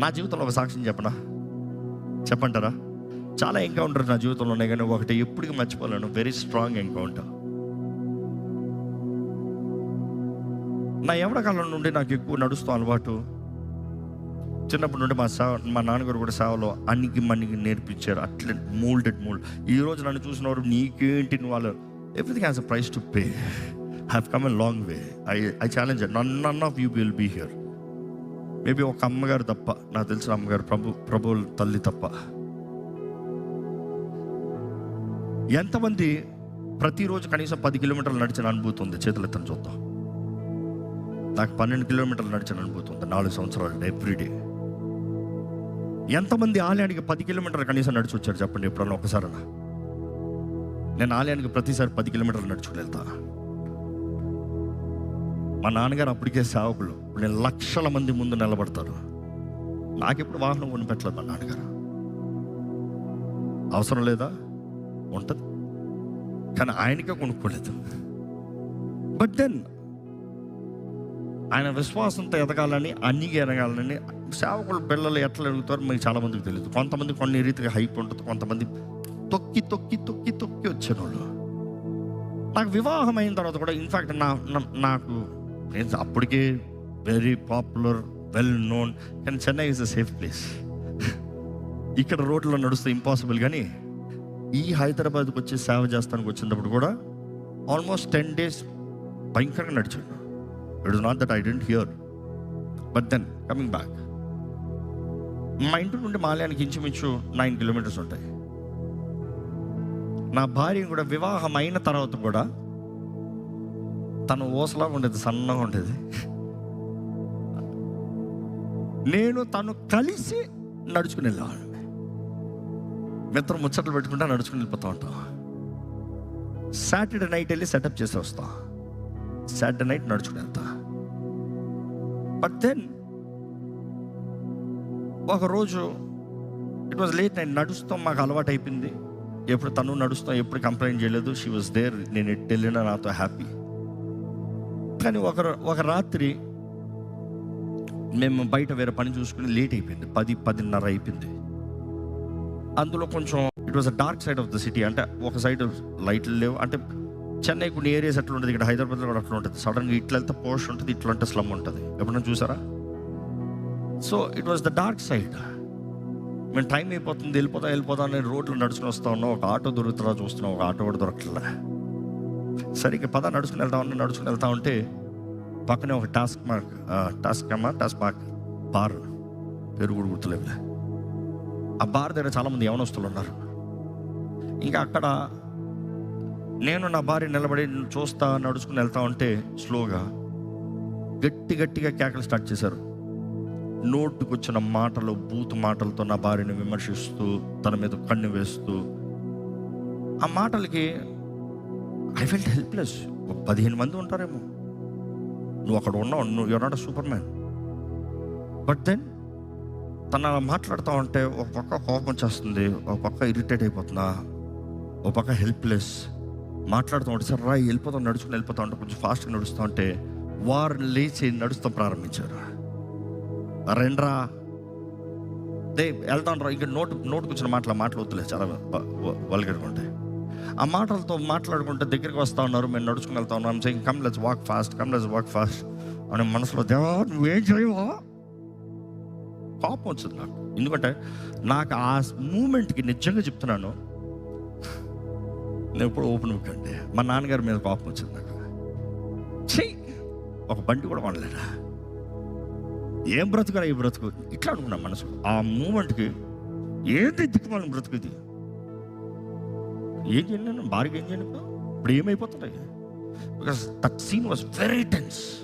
నా జీవితంలో ఒక సాక్ష్యం చెప్పనా? చెప్పంటారా? చాలా ఎన్కౌంటర్ నా జీవితంలో ఉన్నాయి కానీ ఒకటి ఎప్పటికీ మర్చిపోలేను. వెరీ స్ట్రాంగ్ ఎన్కౌంటర్ నా ఎవడ కాలం నుండి నాకు ఎక్కువ నడుస్తూ అలవాటు. చిన్నప్పటి నుండి మా సేవ మా నాన్నగారు కూడా సేవలో అన్నికి మన్నికి నేర్పించారు. అట్లే మోల్డెడ్ మోల్డ్ ఈ రోజు నన్ను చూసినవారు నీకేంటి వాళ్ళు everything has a price to pay have come a long way I I challenge none none of you will be here maybe ఒక అమ్మగారు తప్ప నాకు తెలిసిన అమ్మగారు ప్రభు ప్రభు తల్లి తప్ప. ఎంతమంది ప్రతిరోజు కనీసం పది కిలోమీటర్లు నడిచిన అనుభూతి ఉంది? చేతులెత్తని చూద్దాం. నాకు పన్నెండు కిలోమీటర్లు నడిచిన అనుభూతి ఉంది నాలుగు సంవత్సరాలు ఎవ్రీడే ఎంతమంది ఆలయానికి పది కిలోమీటర్లు కనీసం నడిచి వచ్చారు చెప్పండి ఎప్పుడన్నా ఒకసారి నేను ఆలయానికి ప్రతిసారి పది కిలోమీటర్లు నడుచుకుని వెళ్తాను మా నాన్నగారు అప్పటికే సేవకులు. ఇప్పుడు నేను లక్షల మంది ముందు నిలబడతారు. నాకెప్పుడు వాహనం కొనిపెట్టలేదు మా నాన్నగారు. అవసరం లేదా? ఉంటుంది. కానీ ఆయనకే కొనుక్కోలేదు. బట్ దెన్ ఆయన విశ్వాసంతో ఎదగాలని అన్నీ ఎదగాలని సేవకులు పిల్లలు ఎట్లా ఎదుగుతారో మీకు చాలామందికి తెలియదు కొంతమంది కొన్ని రీతిగా హైప్ ఉంటుంది. కొంతమంది తొక్కి తొక్కి తొక్కి తొక్కి వచ్చిన వాళ్ళు నాకు వివాహం అయిన తర్వాత కూడా ఇన్ఫ్యాక్ట్ నా- నాకు నేను అప్పటికే వెరీ పాపులర్ వెల్ నోన్ కానీ Chennai is a safe place ఇక్కడ రోడ్లో నడుస్తే ఇంపాసిబుల్ కానీ ఈ హైదరాబాద్కి వచ్చి సేవ చేస్తానికి వచ్చినప్పుడు కూడా ఆల్మోస్ట్ టెన్ డేస్ భయంకరంగా నడిచాడు. It is not that I didn't hear but then coming back మా ఇంటి నుండి మాలయానికి ఇంచుమించు నైన్ కిలోమీటర్స్ ఉంటాయి. నా భార్య కూడా వివాహం అయిన తర్వాత కూడా తను ఓసలాగా ఉండేది సన్నగా ఉండేది. నేను తను కలిసి నడుచుకుని వెళ్ళేవాడిని. మిత్రం ముచ్చట్లు పెట్టుకుంటా నడుచుకుని వెళ్ళిపోతా ఉంటాం. సాటర్డే నైట్ వెళ్ళి సెటప్ చేసి వస్తా. సాటర్డే నైట్ నడుచుకుని వెళ్తా. బట్ దెన్ ఒకరోజు ఇట్ వాజ్ లేట్ నైట్ నడుస్తాం మాకు అలవాటు అయిపోయింది ఎప్పుడు తను నడుస్తాం ఎప్పుడు కంప్లైంట్ చేయలేదు. షీ వాజ్ దేర్ నేను ఎట్టు వెళ్ళినా నాతో హ్యాపీ కానీ ఒక ఒక రాత్రి మేము బయట వేరే పని చూసుకుని లేట్ అయిపోయింది. పది పదిన్నర అయిపోయింది. అందులో కొంచెం it was a dark side of the city అంటే ఒక సైడ్ లైట్లు లేవు. అంటే చెన్నై కొన్ని ఏరియాస్ అట్లా ఉంటుంది. ఇక్కడ హైదరాబాద్లో కూడా అట్లా ఉంటుంది. సడన్గా ఇట్లా వెళ్తే పోస్ట్ ఉంటుంది ఇట్లా అంటే స్లమ్ ఉంటుంది. ఎప్పుడైనా చూసారా? So it was the dark side మేము టైం అయిపోతుంది వెళ్ళిపోతా వెళ్ళిపోతా నేను రోడ్లు నడుచుకుని వస్తా ఉన్నాం. ఒక ఆటో దొరుకుతుందా చూస్తున్నాం. ఒక ఆటో కూడా దొరకట్లే సరిగ్గా పద నడుచుకుని వెళ్తా ఉంటే నడుచుకుని వెళ్తా ఉంటే పక్కనే ఒక టాస్క్ మార్క్ టాస్క్ అమ్మా టాస్క్ మార్క్. బార్ పేరు కూడా గుర్తులేవులే ఆ బార్ దగ్గర చాలామంది యవనస్తులు ఉన్నారు. ఇంకా అక్కడ నేను నా భార్య నిలబడి చూస్తా నడుచుకుని వెళ్తా ఉంటే స్లోగా గట్టి గట్టిగా కేకలు స్టార్ట్ చేశారు. నోటుకొచ్చిన మాటలు బూతు మాటలతో నా భార్యని విమర్శిస్తూ తన మీద కన్ను వేస్తూ ఆ మాటలకి ఐ ఫెల్ట్ హెల్ప్లెస్ ఒక పదిహేను మంది ఉంటారేమో. నువ్వు అక్కడ ఉన్నావు నువ్వు you're not superman but then తను అలా మాట్లాడుతూ ఉంటే ఒక పక్క కోపం చేస్తుంది ఒక పక్క ఇరిటేట్ అయిపోతున్నా ఒక పక్క హెల్ప్లెస్ మాట్లాడుతూ ఉంటే సరే రా వెళ్ళిపోతాం నడుచుకుని వెళ్ళిపోతా ఉంటే కొంచెం ఫాస్ట్గా నడుస్తూ ఉంటే వారు లేచి నడుస్తూ ప్రారంభించారు. రెండ్రా. దే వెళ్తాం రా ఇంకా నోటు నోటుకు వచ్చిన మాటలు మాటలు వద్దులే చాలా వల్గడుకుంటే ఆ మాటలతో మాట్లాడుకుంటే దగ్గరికి వస్తా ఉన్నారు మేము నడుచుకుని వెళ్తా ఉన్నాం saying come let's walk fast come let's walk fast అని మనసులో దేవా నువ్వేం చేయవా? కోపం వచ్చింది నాకు. ఎందుకంటే నాకు ఆ మూమెంట్కి నిజంగా చెప్తున్నాను. నేను ఎప్పుడు ఓపెన్ బుక్ మా నాన్నగారి మీద కోపం వచ్చింది నాకు. చెయ్యి ఒక బండి కూడా కొనలేరా ఏం బ్రతుకురా ఈ బ్రతుకు? ఇట్లా అనుకున్నా మనసు. ఆ మూమెంట్కి ఏది దిక్కుమాలిన బ్రతుకుది ఏం చేయలేను భార్యకి ఏం చేయను ఇప్పుడు? ఏమైపోతున్నాయి? Because that scene was very tense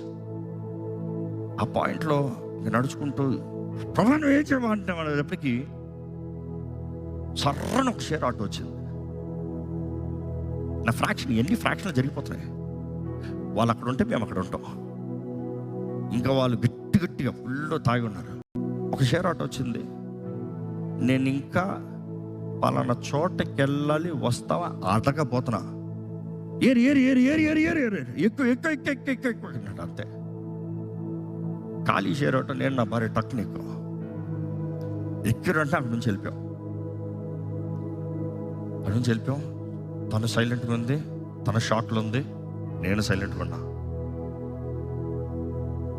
ఆ పాయింట్లో నడుచుకుంటూ ప్రభా నువ్వు ఏం చేయమంటే ఎప్పటికీ సర్రని ఒక షేర్ ఆటో వచ్చింది. నా ఫ్రాక్షన్ ఎన్ని ఫ్రాక్షన్లు జరిగిపోతున్నాయి? వాళ్ళు అక్కడ ఉంటే మేము అక్కడ ఉంటాం. ఇంకా వాళ్ళు గట్టి గట్టిగా ఫుల్ తాగి ఉన్నారు. ఒక షేర్ ఆటో వచ్చింది. నేను ఇంకా పలానా చోటకెళ్ళాలి వస్తావా? అడగపోతున్నా ఏరు ఏరు ఏరు ఏరు ఏరు ఏరు ఏరు ఎక్కువ ఎక్కువ ఎక్కువ ఎక్కువ ఎక్కువ ఎక్కువ అంతే. ఖాళీ చేరటం నేను నా భార్య టక్ ఎక్కువ ఎక్కిరంటే అక్కడి నుంచి వెళ్ళిపోయాం అక్కడి నుంచి వెళ్ళిపోయాం తను సైలెంట్గా ఉంది తన షాట్లు ఉంది నేను సైలెంట్గా ఉన్నా.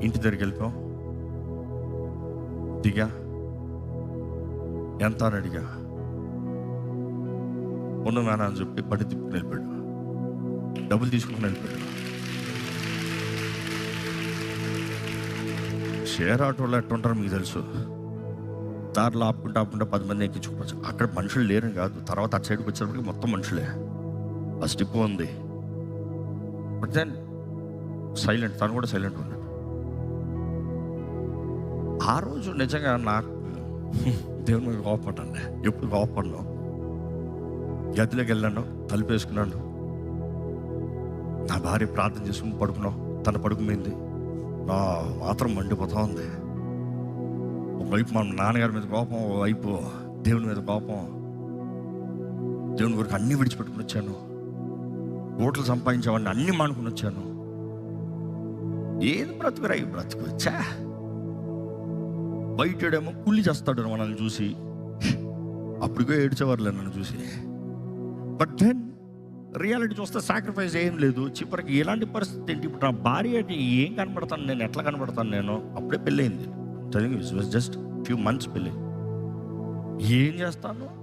ఇంటి దగ్గరికి వెళ్ళిపోయాం దిగా. ఎంత అని అడిగా. ఉన్న నాన్న అని చెప్పి బండి తిప్పుకుని వెళ్ళిపోయాడు. డబ్బులు తీసుకుని వెళ్ళిపోయాడు. షేర్ ఆటోలో ఎట్టుంటారో మీకు తెలుసు. దారిలో ఆపుకుంటా ఆపుకుంటా పది మంది ఎక్కించుకోవచ్చు అక్కడ మనుషులు లేరని కాదు. తర్వాత అటు సైడ్కి వచ్చేటప్పటికి మొత్తం మనుషులే. ఆ స్టిప్ ఉంది. బట్ దెన్ సైలెంట్ తను కూడా సైలెంట్ ఉన్నాడు ఆ రోజు నిజంగా నాకు దేవుని మీద ఎప్పుడు కోపడ్డాను గదిలోకి వెళ్ళాను తలుపు వేసుకున్నాను. నా భార్య ప్రార్థన చేసుకుని పడుకున్నాం. తన పడుకుపోయింది నా మాత్రం మండిపోతా ఉంది. ఒకవైపు మా నాన్నగారి మీద కోపం వైపు దేవుని మీద కోపం. దేవుని కొరకు అన్ని విడిచిపెట్టుకుని వచ్చాను. ఓట్లు సంపాదించేవాడిని అన్ని మానుకుని వచ్చాను. ఏది బ్రతుకురా ఈ బ్రతుకు వచ్చా బయటడేమో కుళ్ళి చేస్తాడు మనల్ని చూసి. అప్పటికే ఏడ్చేవారులే నన్ను చూసి. బట్ దెన్ రియాలిటీ చూస్తే సాక్రిఫైస్ ఏం లేదు. చివరికి ఎలాంటి పరిస్థితి ఏంటి? ఇప్పుడు నా భార్య ఏం కనబడతాను నేను? ఎట్లా కనబడతాను నేను? అప్పుడే పెళ్ళయింది. తెలియదు జస్ట్ ఫ్యూ మంత్స్ పెళ్ళి. ఏం చేస్తాను?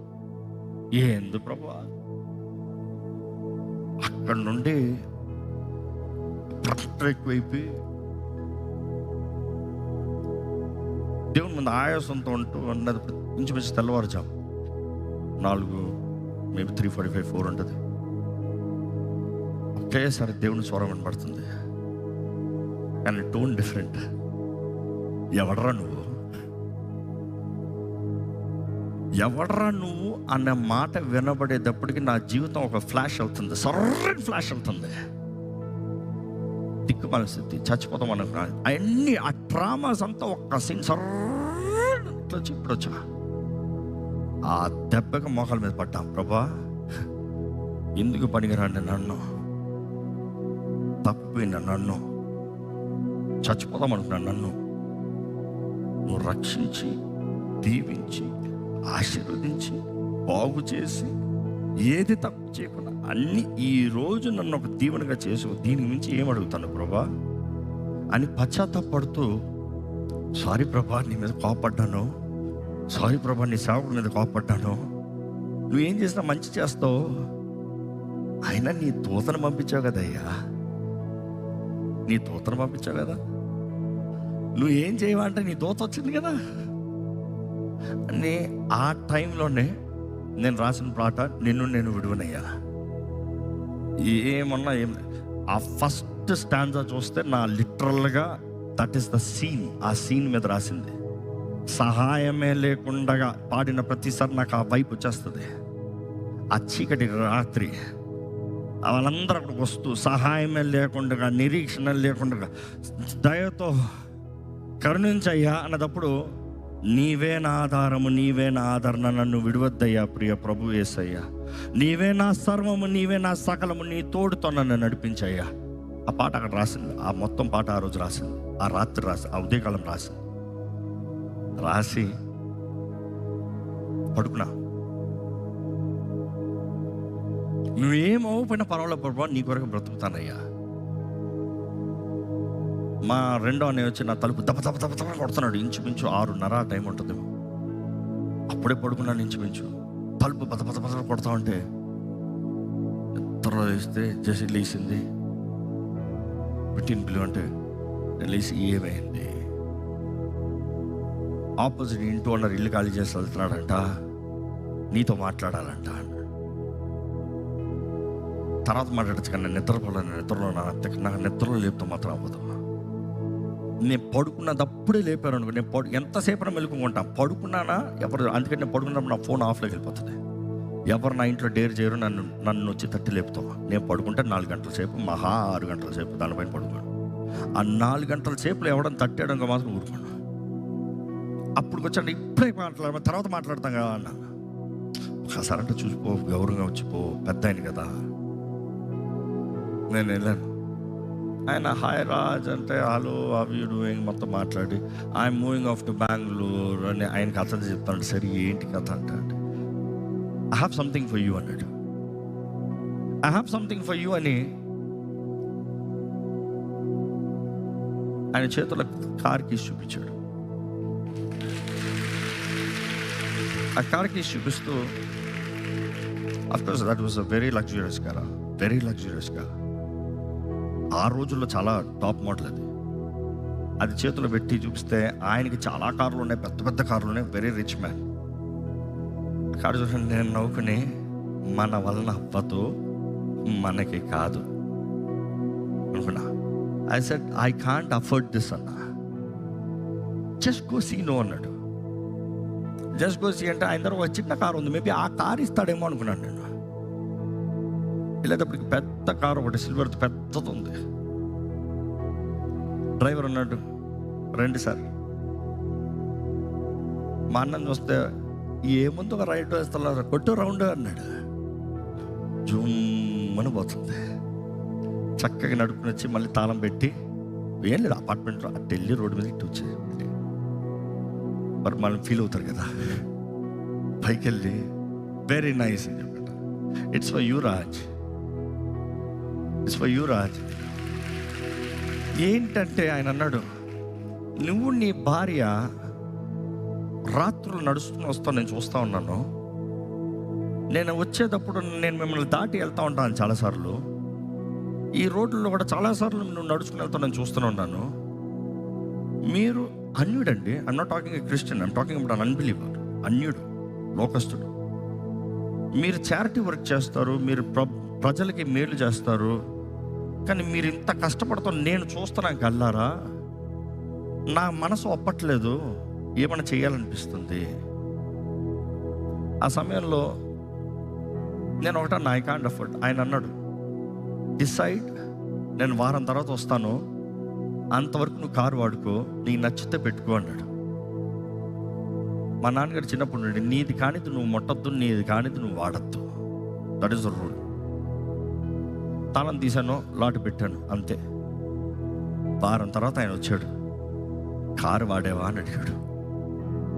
ఏంది ప్రభా? అక్కడ నుండి ఎక్కువైపోయి దేవుని ముందు ఆయాసంతో ఉంటూ అన్నది ఇంచుమించు తెల్లవారుజాము. నాలుగు maybe three forty five four ఉంటుంది. ఒకేసారి దేవుని స్వరం వినపడుతుంది. And tone different. ఎవడరా నువ్వు? ఎవడరా నువ్వు అన్న మాట వినబడేటప్పటికి నా జీవితం ఒక ఫ్లాష్ అవుతుంది. సర్రని ఫ్లాష్ అవుతుంది. దిక్కు పరిస్థితి చచ్చిపోతాం అనుకున్నా అన్ని ఆ ట్రామాస్ అంతా ఒక్క సీన్ సర్రని ఇట్లా ఇప్పుడు వచ్చా ఆ దెబ్బకి మోకాల మీద పడ్డాం. ప్రభా ఎందుకు పనికిరాండి నన్ను? తప్పిన నన్ను? చచ్చిపోదాం అనుకున్నాను నన్ను? నువ్వు రక్షించి దీవించి ఆశీర్వదించి బాగు చేసి ఏది తప్పు చేయకుండా అన్ని ఈ రోజు నన్ను ఒక దీవెనగా చేసు. దీని మించి ఏం అడుగుతాను ప్రభా? అని పశ్చాత్తాపడుతూ సారీ ప్రభా నీ మీద కోపడ్డాను. సారీ ప్రభా నీ సేవకుడి మీద కోపడ్డాను నువ్వేం చేసినా మంచి చేస్తావు. అయినా నీ దూతను పంపించావు కదయ్యా. నీ దూతను పంపించావు కదా. నువ్వు ఏం చేయవంటే నీ దూత వచ్చింది కదా. అని ఆ టైంలోనే నేను రాసిన పాట నిన్ను నేను విడువనయ్యా. ఏమన్నా ఏం ఆ ఫస్ట్ స్టాండ్జా చూస్తే నా లిటరల్గా దట్ ఈస్ ద సీన్. ఆ సీన్ మీద రాసింది. సహాయమే లేకుండా పాడిన ప్రతిసారి నాకు ఆ వైపు వచ్చేస్తుంది. ఆ చీకటి రాత్రి వాళ్ళందరూ అక్కడికి వస్తూ సహాయమే లేకుండా నిరీక్షణ లేకుండా దయతో కరుణించయ్యా అన్నదప్పుడు నీవే నా ఆధారము నీవే నా ఆదరణ నన్ను విడవద్దయ్యా ప్రియ ప్రభు ఏసయ్యా. నీవే నా సర్వము నీవే నా సకలము నీ తోడుతో నన్ను నడిపించయ్యా. ఆ పాట అక్కడ రాసింది ఆ మొత్తం పాట ఆ రోజు రాసింది ఆ రాత్రి రాసి ఆ ఉదయకాలం రాసింది. రాసి పడుకున్నా నువ్వేమవుపోయినా పర్వాలేదు ప్రభావ నీ కొరకు బ్రతుకుతానయ్యా. మా రెండో అనే వచ్చి నా తలుపు దప్ప దప్ప దప్ప దప్ప కొడుతున్నాడు. ఇంచుమించు ఆరున్నర టైం ఉంటుంది అప్పుడే పడుకున్నాను ఇంచుమించు. తలుపు పద పద పద కొడతా ఉంటే నిద్ర లేస్తే జసి లేచింది. పెట్టిన పిలువ అంటే నేను లేచి ఏమైంది? ఆపోజిట్ ఇంటి ఓనర్ ఇల్లు ఖాళీ చేసి వెళ్తున్నాడంట. నీతో మాట్లాడాలంట. తర్వాత మాట్లాడచ్చు కానీ నేను నిద్రపోలేను నిద్రలో నా నాకు నిద్రలో లేపుతో మాత్రం అవ్వదు నేను పడుకున్నదప్పుడే లేపాను అనుకో నేను పడు ఎంతసేపు మెలుకుంటా పడుకున్నానా? ఎవరు? అందుకని నేను పడుకున్నప్పుడు నా ఫోన్ ఆఫ్లోకి వెళ్ళిపోతుంది. ఎవరు నా ఇంట్లో డేర్ చేయరు నన్ను నన్ను వచ్చి తట్టి లేపుతాం నేను పడుకుంటే నాలుగు గంటల సేపు మహా ఆరు గంటల సేపు దానిపైన పడుకోను. ఆ నాలుగు గంటల సేపులో ఎవడని తట్టేయడం మాత్రం ఊరుకోను. అప్పుడు వచ్చాడు ఇప్పుడే మాట్లాడ తర్వాత మాట్లాడతాం కదా అన్న. ఒకసారి అంటే చూసిపో గౌరవంగా వచ్చిపో పెద్ద ఆయన కదా. నేను వెళ్ళాను. ఆయన హాయ్ రాజ్ అంటే హలో అవి యూ డూయింగ్ మొత్తం మాట్లాడి I'm moving off to Bengaluru అని ఆయన కథ చెప్తాడు సరే ఏంటి కథ అంటే I have something for you అన్నాడు. I have something for you అని ఆయన చేతుల కార్ కీస్ చూపించాడు. ఆ కార్ కీస్ చూపిస్తూ of course that was a very luxurious car very luxurious car ఆ రోజుల్లో చాలా టాప్ మోడల్ అది. అది చేతిలో పెట్టి చూపిస్తే ఆయనకి చాలా కార్లు ఉన్నాయి పెద్ద పెద్ద కార్లు ఉన్నాయి వెరీ రిచ్ మ్యాన్ కారు చూడండి నేను నవ్వుకుని మన వలన అవ్వదు మనకి కాదు. అనుకున్నా. I set I can't afford this అన్న. జస్ట్ గో సీ నో అన్నాడు. జస్ట్ గోసి అంటే ఆయన దగ్గర ఒక చిన్న కారు ఉంది. మేబీ ఆ కార్ ఇస్తాడేమో అనుకున్నాను నేను. వెళ్ళేటప్పటికి పెద్ద కారు ఒకటి సిల్వర్ పెద్దది ఉంది. డ్రైవర్ అన్నాడు రండి సార్. మా అన్నని చూస్తే ఏముంది ఒక రైట్ వేస్తున్నారు కొట్టు రౌండ్ అన్నాడు. జుమ్మని పోతుంది. చక్కగా నడుపుని వచ్చి మళ్ళీ తాళం పెట్టి ఏం లేదు అపార్ట్మెంట్లో అటు వెళ్ళి రోడ్డు మీద ఇటు వచ్చి మరి మనం ఫీల్ అవుతారు కదా. పైకి వెళ్ళి వెరీ నైస్ అని చెప్పట. It's for you Raj it's for you Raj ఏంటంటే ఆయన అన్నాడు నువ్వు నీ భార్య రాత్రులు నడుస్తూ వస్తా నేను చూస్తూ ఉన్నాను. నేను వచ్చేటప్పుడు నేను మిమ్మల్ని దాటి వెళ్తూ ఉంటాను చాలాసార్లు. ఈ రోడ్లలో కూడా చాలాసార్లు నువ్వు నడుచుకుని వెళ్తా నేను చూస్తూనే ఉన్నాను. మీరు అన్యుడండి I'm not talking Christian I'm talking about an unbeliever అన్యుడు లోకస్తుడు. మీరు చారిటీ వర్క్ చేస్తారు మీరు ప్ర ప్రజలకి మేలు చేస్తారు కానీ మీరు ఇంత కష్టపడుతున్న నేను చూస్తున్నాను కల్లారా నా మనసు ఒప్పట్లేదు ఏమైనా చేయాలనిపిస్తుంది? ఆ సమయంలో నేను ఒకట నా కాండ్ అఫర్డ్ ఆయన అన్నాడు డిసైడ్ నేను వారం తర్వాత వస్తాను అంతవరకు నువ్వు కారు వాడుకో నీకు నచ్చితే పెట్టుకో అన్నాడు. మా నాన్నగారు చిన్నప్పుడు నుండి నీది కానిది నువ్వు ముట్టద్దు నీది కానిది నువ్వు వాడద్దు. దట్ ఈస్ రూల్ తాళం తీశాను లాటు పెట్టాను అంతే. వారం తర్వాత ఆయన వచ్చాడు. కారు వాడేవా అని అడిగాడు.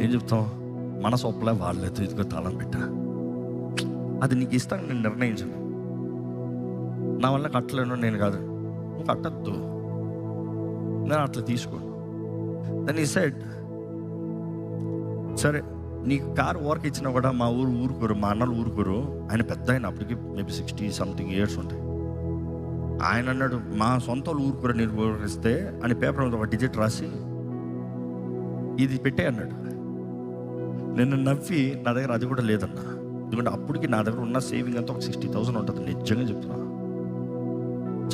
ఏం చెప్తాం మనసు ఒప్పలే వాడలేదు ఇదిగో తాళం పెట్టా. అది నీకు ఇస్తాను నేను నిర్ణయించను. నా వల్ల కట్టలేను నేను కాదు. నువ్వు కట్టద్దు. నేను అట్లా తీసుకోను దాన్ని సైడ్ సరే నీకు కారు వర్క్ ఇచ్చినా కూడా మా ఊరు ఊరుకోరు మా అన్నలు ఊరుకోరు. ఆయన పెద్ద ఆయన అప్పటికి మేబీ సిక్స్టీ సంథింగ్ ఇయర్స్ ఉంటాయి. ఆయన అన్నాడు మా సొంత వాళ్ళు ఊరుకోరు నేను ఊరిస్తే అని పేపర్ మీద ఒక డిజిట్ రాసి ఇది పెట్టే అన్నాడు. నిన్ను నవ్వి నా దగ్గర అది కూడా లేదన్నా. ఎందుకంటే అప్పటికి నా దగ్గర ఉన్న సేవింగ్ అంతా ఒక సిక్స్టీ థౌసండ్ ఉంటుంది నిజంగా చెప్తున్నా.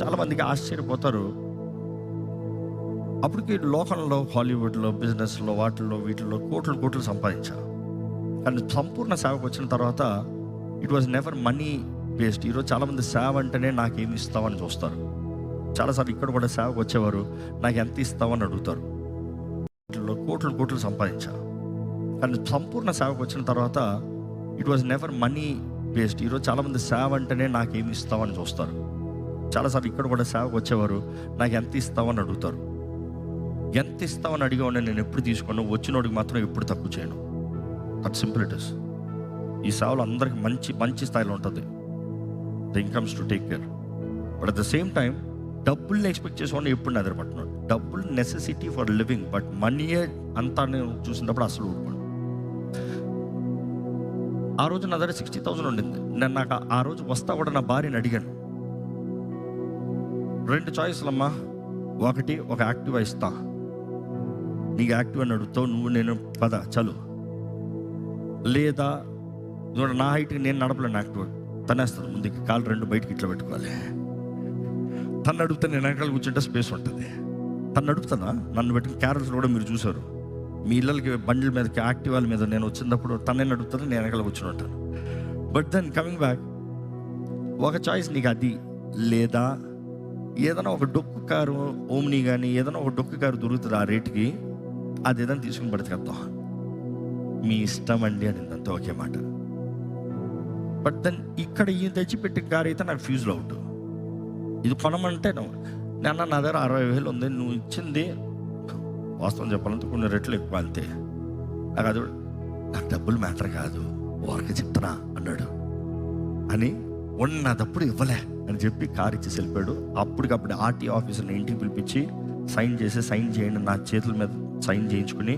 చాలా మందికి ఆశ్చర్యపోతారు. అప్పటికి లోకంలో హాలీవుడ్లో బిజినెస్లో వాటిల్లో వీటిల్లో కోట్లు కోట్లు సంపాదించారు. కానీ సంపూర్ణ సేవకు వచ్చిన తర్వాత it was never money based ఈరోజు చాలామంది సేవ అంటేనే నాకేమి ఇస్తామని చూస్తారు. చాలాసార్లు ఇక్కడ కూడా సేవకు వచ్చేవారు నాకు ఎంత ఇస్తామని అడుగుతారు. వీటిల్లో కోట్లు కోట్లు సంపాదించారు. కానీ సంపూర్ణ సేవకు వచ్చిన తర్వాత it was never money based ఈరోజు చాలామంది సేవ అంటేనే నాకేమి ఇస్తామని చూస్తారు. చాలాసార్లు ఇక్కడ కూడా సేవకు వచ్చేవారు నాకు ఎంత ఇస్తామని అడుగుతారు. ఎంత ఇస్తావని అడిగామని నేను ఎప్పుడు తీసుకోను. వచ్చినోడికి మాత్రం ఎప్పుడు తక్కువ చేయను. అట్ సింపుల్ ఇట్ ఇస్ ఈ సేవలు అందరికి మంచి మంచి స్థాయిలో ఉంటుంది. The incomes to take care but at the same time డబ్బుల్ని ఎక్స్పెక్ట్ చేసేవాడిని ఎప్పుడు నిద్రపడుతున్నాడు డబ్బులు నెసెసిటీ ఫర్ లివింగ్ బట్ మనీయే అంతా నేను చూసినప్పుడు అసలు ఊరుకోను. ఆ రోజు నా దగ్గర సిక్స్టీ థౌసండ్ ఉండింది. నేను నాకు ఆ రోజు వస్తా కూడా నా భార్యని అడిగాను. రెండు చాయిస్లమ్మా ఒకటి ఒక యాక్టివ్ ఇస్తా. నీకు యాక్టివ్ అని అడుగుతావు నువ్వు నేను పద చలు. లేదా చూడ నా హైట్కి నేను నడపలేను యాక్టివ్ తనేస్తాను ముందుకి కాలు రెండు బయటకి ఇట్లా పెట్టుకోవాలి. తను అడిగితే నేను వెనకాల కూర్చుంటే స్పేస్ ఉంటుంది. తను నడుపుతానా నన్ను పెట్టుకుని క్యారెట్స్ కూడా మీరు చూసారు మీ ఇళ్ళకి బండ్ల మీద యాక్టివాల మీద నేను వచ్చినప్పుడు తనే నడుపుతాను నేను వెనకాల కూర్చుని ఉంటాను. బట్ దెన్ కమింగ్ బ్యాక్ ఒక చాయిస్ నీకు అది. లేదా ఏదైనా ఒక డొక్కు కారు ఓమ్ని కానీ ఏదైనా ఒక డొక్కు కారు దొరుకుతుంది ఆ రేటుకి అది ఏదైనా తీసుకుని బ్రతికేద్దాం మీ ఇష్టం అండి అని అంతా ఒకే మాట. బట్ దెన్ ఇక్కడ ఈ తెచ్చిపెట్టిన కారు అయితే నాకు ఫ్యూజ్లో అవుట్ ఇది కొనమంటే no. నాన్న నా దగ్గర అరవై వేలు ఉంది నువ్వు ఇచ్చింది. వాస్తవం చెప్పాలంటే కొన్ని రెట్లు ఎక్కువ అంతే. నాకు అది నాకు డబ్బులు మ్యాటర్ కాదు. వారికి చెప్తున్నా అన్నాడు. అని ఉన్నదప్పుడు ఇవ్వలే అని చెప్పి కార్ ఇచ్చి వెళ్ళిపోయాడు. అప్పటికప్పుడు ఆర్టీ ఆఫీసర్ని ఇంటికి పిలిపించి సైన్ చేసి సైన్ చేయండి నా చేతుల మీద సైన్ చేయించుకుని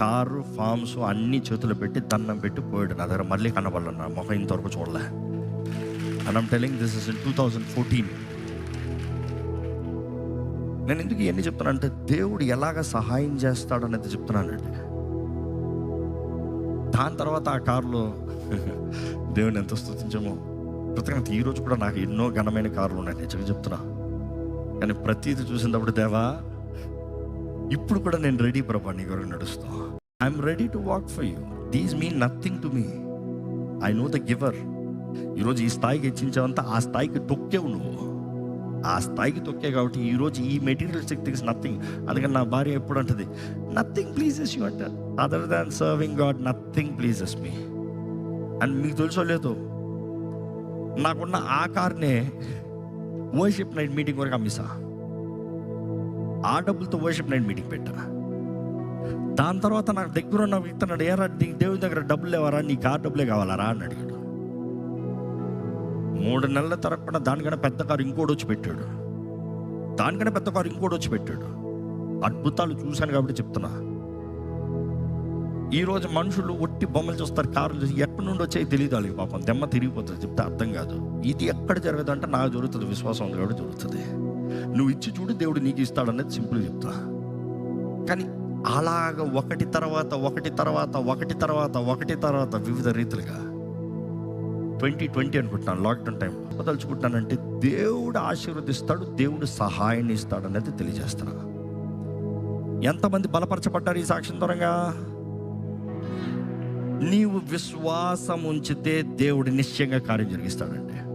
కారు ఫామ్స్ అన్ని చేతులు పెట్టి దండం పెట్టి పోయాడు నా దగ్గర. మళ్ళీ కనబడలే నా మొహం ఇంతవరకు చూడలే. And I'm telling this is in two thousand fourteen నేను ఎందుకు ఇవన్నీ చెప్తున్నానంటే దేవుడు ఎలాగ సహాయం చేస్తాడనేది చెప్తున్నానండి దాని తర్వాత ఆ కారులో దేవుని ఎంత స్థుతించామో కృతజ్ఞత ఈరోజు కూడా నాకు ఎన్నో ఘనమైన కార్లు ఉన్నాయి. నిజంగా చెప్తున్నా. కానీ ప్రతిది చూసినప్పుడు దేవా ఇప్పుడు కూడా నేను రెడీ ప్రభా నీ కొరకు నడుస్తా. I'm ready to walk for you these mean nothing to me I know the giver ఈరోజు ఈ స్థాయికి హెచ్చించావంతా ఆ స్థాయికి తొక్కేవు నువ్వు. ఆ స్థాయికి తొక్కే కాబట్టి ఈరోజు ఈ మెటీరియల్ థింగ్స్ నథింగ్ అందుకని నా భార్య ఎప్పుడు అంటది నథింగ్ ప్లీజెస్ యూ అంటారు other than serving God nothing pleases me and మీకు తెలుసో లేదు నాకున్న ఆ కార్నే వర్షిప్ నైట్ మీటింగ్ వరకు అమ్మిసా ఆ డబ్బులతో వర్షిప్ నైట్ మీటింగ్ పెట్టా. దాని తర్వాత నాకు దగ్గర ఉన్న వ్యక్తి అన్నాడు ఏరా నీకు దేవుని దగ్గర డబ్బులు లేవరా? నీకు ఆ డబ్బులే కావాలరా? అని అడిగాడు. మూడు నెలల తరగకుండా దానికన్నా పెద్ద కారు ఇంకోటి వచ్చి పెట్టాడు. దానికన్నా పెద్ద కారు ఇంకోటి వచ్చి పెట్టాడు. అద్భుతాలు చూశాను కాబట్టి చెప్తున్నా. ఈ రోజు మనుషులు ఒట్టి బొమ్మలు చూస్తారు కారులు చూసి ఎక్కడి నుండి వచ్చాయి తెలియదు వాళ్ళకి పాపం. దెమ్మ తిరిగిపోతుంది చెప్తే అర్థం కాదు. ఇది ఎక్కడ జరగదు అంటే నాకు జరుగుతుంది విశ్వాసం ఉంది కాబట్టి జరుగుతుంది. నువ్వు ఇచ్చి చూడు దేవుడు నీకు ఇస్తాడనేది సింపుల్ చెప్తా. కానీ అలాగ ఒకటి తర్వాత ఒకటి తర్వాత ఒకటి తర్వాత ఒకటి తర్వాత వివిధ రీతిలుగా ట్వంటీ ట్వంటీ అనుకుంటున్నాను లాక్డౌన్ టైం తలుచుకుంటున్నానంటే దేవుడు ఆశీర్వదిస్తాడు దేవుడు సహాయాన్ని ఇస్తాడు అనేది తెలియజేస్తున్నా. ఎంతమంది బలపరచబడ్డారు ఈ సాక్ష్యం దూరంగా? నీవు విశ్వాసం ఉంచితే దేవుడు నిశ్చయంగా కార్యం జరిగిస్తాడండి.